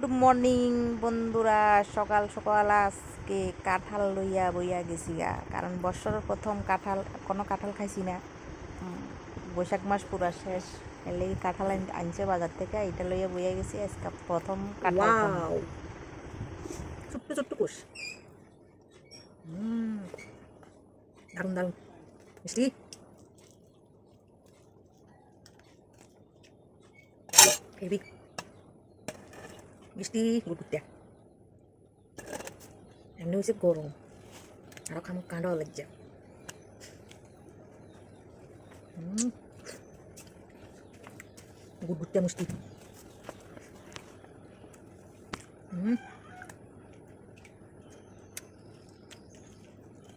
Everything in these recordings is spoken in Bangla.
গুড মর্নিং বন্ধুরা। সকাল সকাল আজকে কাঁঠাল লইয়া বইয়া গেছি গা। কারণ বছরের প্রথম কাঁঠাল কোনো কাঁঠাল খাইছি না। বৈশাখ মাস পুরা শেষ। এলে কাঁঠাল আনছে বাজার থেকে এটা লইয়া বইয়া গেছি আজকে প্রথম কাঁঠাল ছোট্ট ছোট্ট কোষ। দারুণ দারুণ। মিষ্টি? Heavy. মিষ্টি গুড়গুড়টা এমনি হয়েছে গরম আরো খামো কাঁড়া লাগছে হুম গুড়গুড়টা মিষ্টি হুম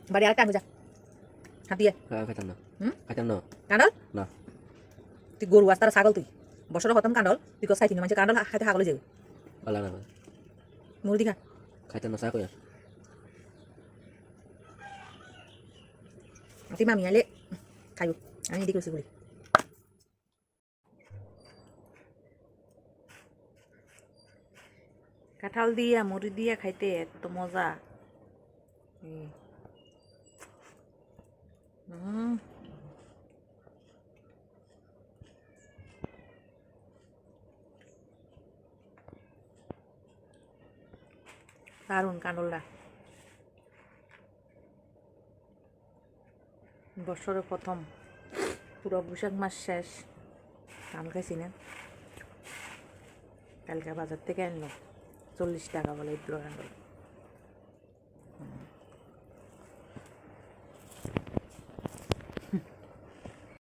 বাড়ি আর কানু যা হাত দিয়ে হ্যাঁ খাইতাম না হুম? খাইতাম না কাঁডল না তুই গরু আস তারা ছাগল তুই বছর হতাম কাঁডল তুই কস খাইতি না মানে কাঁডল খাইতে ছাগলে যাবে ভালো লাগে না মুরদি খা খাইতাম না চা কই তুই মামি আলে খাইব আমি এদিকে করছি বলি কাঁঠাল দিয়া মুড়ি দিয়া খাইতে এত মজা। হুম দারুণ কাঁডলটা বছরের প্রথম, পুরো বৈশাখ মাস শেষ। কাল খাইছি না। কালকে বাজার থেকে আনলো চল্লিশ টাকা বলে ইদ্রো কাঁডল